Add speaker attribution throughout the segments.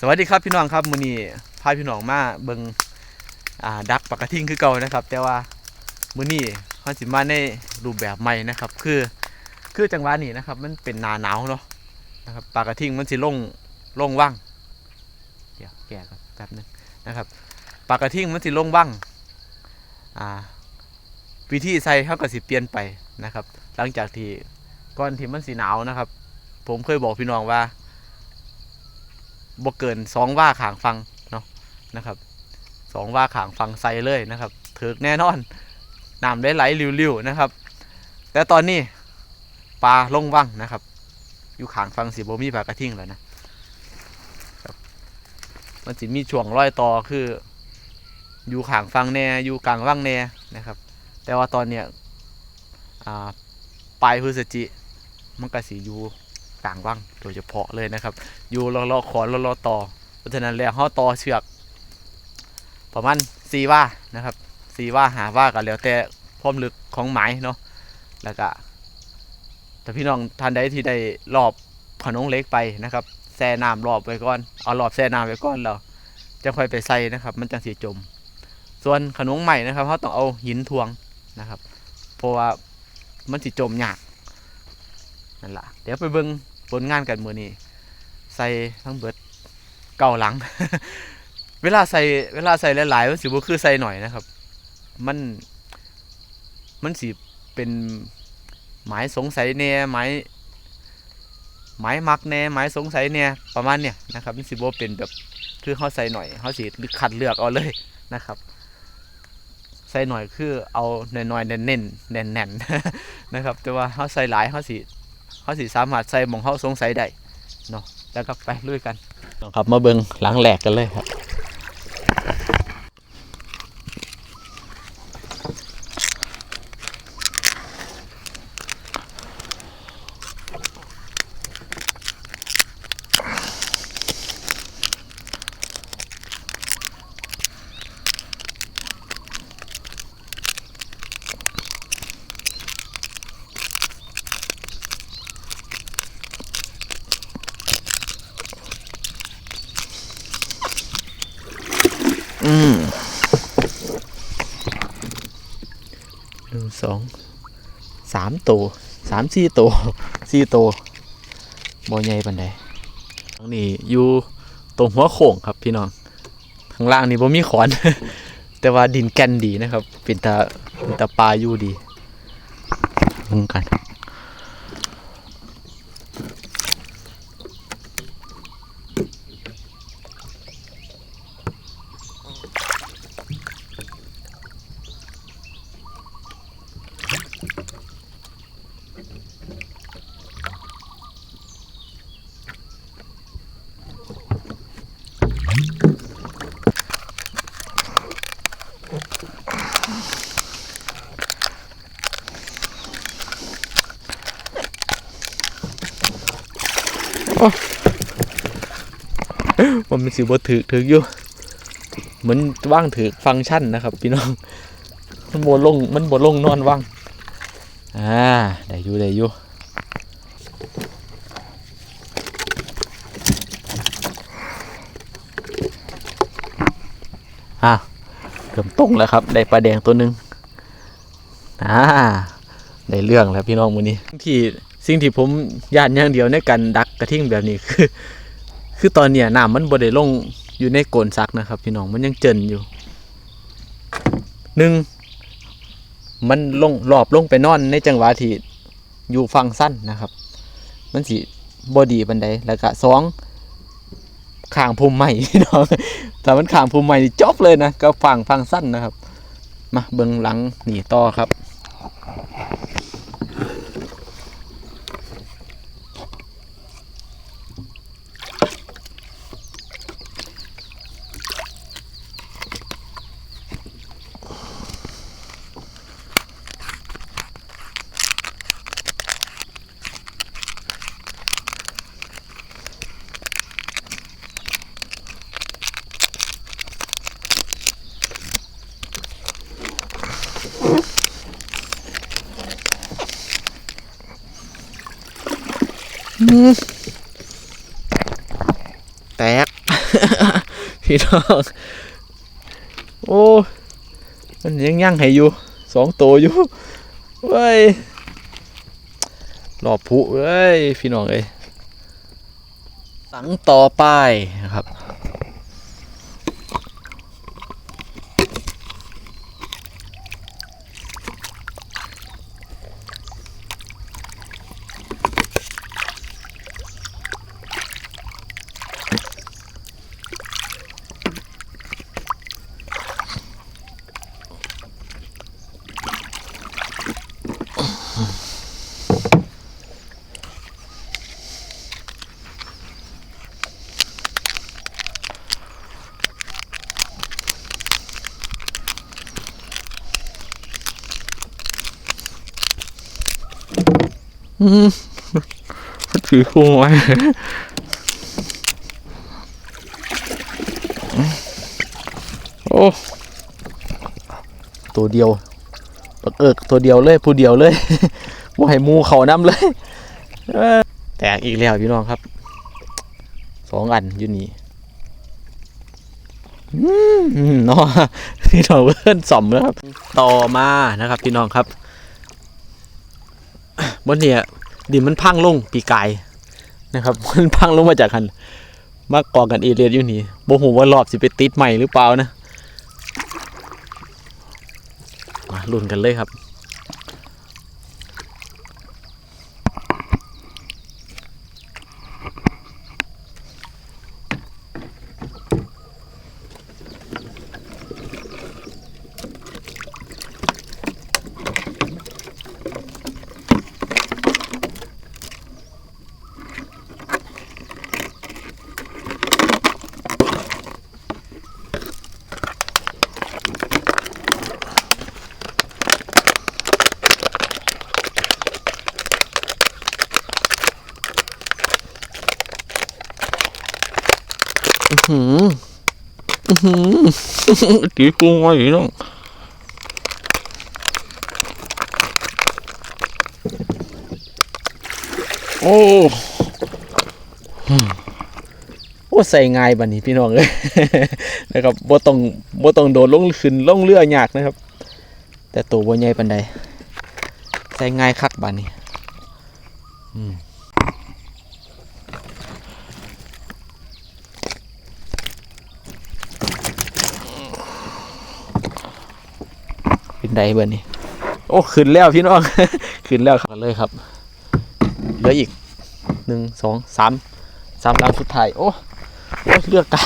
Speaker 1: สวัสดีครับพี่น้องครับมือนี้พาพี่น้องมาเบิงอ่าดักปากกระทิงคือเก่านะครับ แต่ว่ามือนี้เฮาสิมาในรูปแบบใหม่นะครับ คือคือจังหวะนี้นะครับ มันเป็นหนาหนาวเนาะนะครับปลากระทิงมันสิลงลงว่างเดี๋ยวแก้ก่อนแป๊บนึงนะครับปลากระทิงมันสิลงว่างอ่าวิธีใส่เฮาก็สิเปลี่ยนไปนะครับ หลังจากที่ก่อนที่มันสิหนาวนะครับ ผมเคยบอกพี่น้องว่า บ่เกินสองว่าขางฟังเนาะนะครับสองว่าขางฟังใส่เลยนะครับถึกแน่นอนน้ำได้ไหลริ้วๆนะครับ แต่ตอนนี้ปลาลงว่างนะครับ อยู่ขางฟังสีโบมีปลากระทิงแล้วนะมันจะมีช่วงร้อยต่อคือ อยู่ขางฟังแน่อยู่กลางว่างแน่นะครับ แต่ว่าตอนเนี้ยปลายพฤศจิมันก็สีอยู่ กลางว่างโดยเฉพาะเลยนะครับ อยู่รอรอขอนรอรอต่อ เพราะฉะนั้นแล้วเขาต่อเชือก ประมาณสี่ว่านะครับสี่ว่าหาว่ากันแล้วแต่ความลึกของหมายเนาะแล้วก็ถ้าพี่น้องท่านใดที่ได้รอบขนงเล็กไปนะครับแช่น้ำรอบไว้ก่อนเอารอบแช่น้ำไว้ก่อนแล้วจะค่อยไปใส่นะครับ มันจังสีจม ส่วนขนงใหม่นะครับเขาต้องเอาหินทวงนะครับ เพราะว่ามันสิจมยาก นั่นละเดี๋ยวไปเบิ่งผลงานกันมือนี้ใส่ทั้งเบิดเก่าหลัง เวลาใส่เวลาใส่หลายๆมันสิบ่คือใส่หน่อยนะครับ มันมันสิเป็นหมายสงสัยแน่หมายหมายมักแน่หมายสงสัยแน่ประมาณเนี้ยนะครับมันสิบ่เป็นแบบคือเขาใส่หน่อยเขาสิคัดเลือกเอาเลยนะครับ ใส่หน่อยคือเอาหน่อยๆเน้นๆแน่นๆนะครับ แต่ว่าเขาใส่หลายเขาสิ เขาสิสามารถใส่หมองเขาสงสัยได้เนาะแล้วก็ไปลุยกันครับมาเบิงหลังแหลกกันเลยครับ อืมหนึ่งสองสามตัวสามสี่ตัวสี่ตัวบ่ใหญ่ปันใดทางนี้อยู่ตรงหัวโข่งครับพี่น้องข้างล่างนี่บ่มีขอน แต่ว่าดินแก่นดีนะครับ เป็นตาเป็นตาปลาอยู่ดีมึงกัน มันเป็นสิบถือถืออยู่ เหมือนว่างถือฟังก์ชันนะครับ พี่น้อง มันบลงมันบลงนอนว่าง อ่า ได้อยู่ได้อยู่อะเกือบตรงแล้วครับ ได้ปลาแดงตัวหนึ่งอ่าได้เรื่องแล้วพี่น้องมือนี้ที่ สิ่งที่ผมย่านอย่างเดียวในการดักกระทิ่งแบบนี้คือ คือตอนเนี้ยน้ำมันบ่ได้ลงอยู่ในโกนซักนะครับ พี่น้องมันยังเจินอยู่หนึ่งมันลงรอบลงไปนอนในจังหวะที่อยู่ฟังสั้นนะครับ มันสิบอดีบันไดแล้วก็สองข้างภูมิใหม่พี่น้องแต่มันข้างภูมิใหม่จบเลยนะก็ฟังฟังสั้นนะครับ มาเบิ่งหลังหนีต่อครับ แตก พี่น้อง โอ้ มันยังยั่งให้อยู่สองตัวอยู่เว้ยรอบผุเว้ย พี่น้องเอ้ยสังต่อไปนะครับ ถือคู่ไว้โอ้ตัวเดียวปักเอิกตัวเดียวเลยผู้เดียวเลยว่าให้มูเขาน้ำเลยแตกอีกแล้วพี่น้องครับสองอันอยู่นี่อืมเนาะพี่น้องเพื่อนสมแล้วครับ ต่อมานะครับ พี่น้องครับ บนเนี่ยดินมันพังลงปีกายนะครับ มันพังลงมาจากคันมากกอกันเอเรียอยู่นี่โบหูว่ารอบสิไปติดใหม่หรือเปล่านะมาลุ้นกันเลยครับ หืมอื้อหือตีกุ้งไว้น้องโอ้โอ้ใส่ง่ายบันนี้พี่น้องเลยนะครับบ่ต้องบ่ต้องโดดลงขึ้นลงเรือยากนะครับ แต่ตัวบ่ใหญ่ปานใดใส่ง่ายคักบันนี้ อืม เป็น ไดเบอร์นี่โอ้ขึ้นแล้วพี่น้องขึ้นแล้วครับเลยครับ เหลืออีกหนึ่งสองสามสามลำสุดท้าย โอ้โอ้เลือกไก่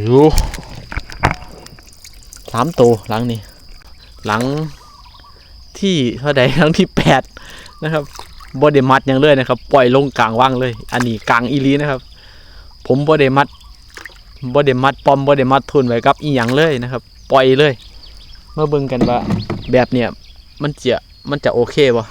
Speaker 1: อายุสามตัวหลังนี่หลังที่เท่าใดหลังที่แปดนะครับบไดมัดยังเลยนะครับ ปล่อยลงกลางว่างเลย อันนี้กลางอีลีนะครับ ผมบไดมัดบไดมัดปอมบไดมัดทุนไว้กับอีหยังเลยนะครับ ปล่อยเลย มาเบิ่งกันว่าแบบเนี้ยมันจะมันจะโอเคบ่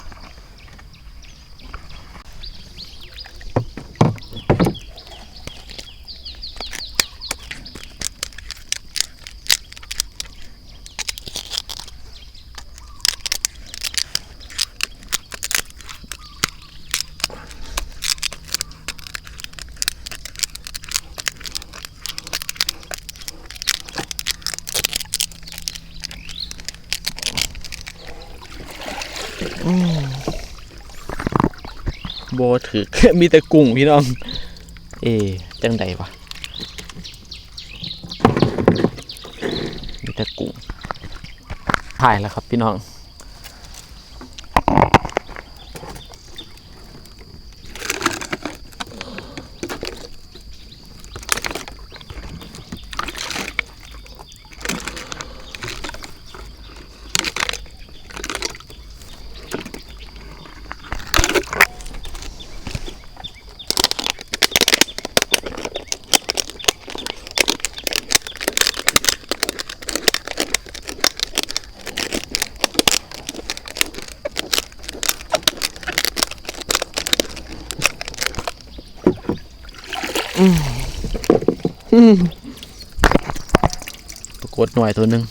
Speaker 1: โบถือมีแต่กุ้งพี่น้อง เอจังใดวะมีแต่กุ้งถ่ายแล้วครับพี่น้อง ปรากฏหน่วยตัวหนึ่ง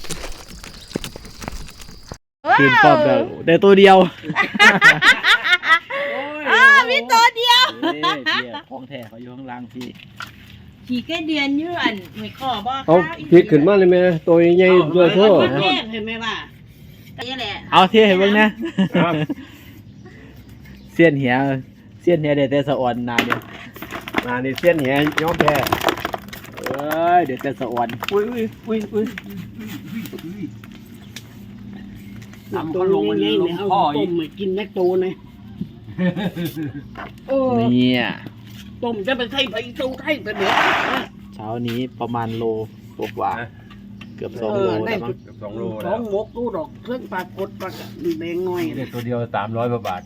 Speaker 1: คืนครอบได้ได้ตัวเดียว
Speaker 2: อ้ามีตัวเดียว
Speaker 1: ของแท้เขาอยู่ข้างล่างพี่
Speaker 2: ขี่แค่เดือนยืนไม่ขอบอก
Speaker 3: เอาพริกขึ้นมาเลยแม่ตัวใหญ่ๆด้วยโทษ
Speaker 2: แม่เห็นไหมว่านี่แหละ
Speaker 1: เอาเที่เห็นบ้างนะครับเสี้ยนเหียเสี้ยนเหียเดี๋ยวแต่สะอ่อนนานเดียว
Speaker 3: มานี่เส้นแหย้อมแพ้
Speaker 1: เอ้ย เดี๋ยวแต่สะอ่อน
Speaker 3: อุ้ยอุ้ยอุ้ยอุ้ย
Speaker 4: ตัวลงมันลงพ่อต้มมากินแม่โตนะโอ้
Speaker 1: เนี่ย
Speaker 4: ต้มจะไปใส่ไปตูไทยไปเด็ด
Speaker 1: เช้านี้ประมาณโลกว่าๆเกือบสองโลแล้วมั้ง
Speaker 3: สองโล
Speaker 4: สองหมกตู้ดอกเครื่องปลากดปลากแดงหน่อย
Speaker 3: ตัวเดียวสามร้อยกว่าบาท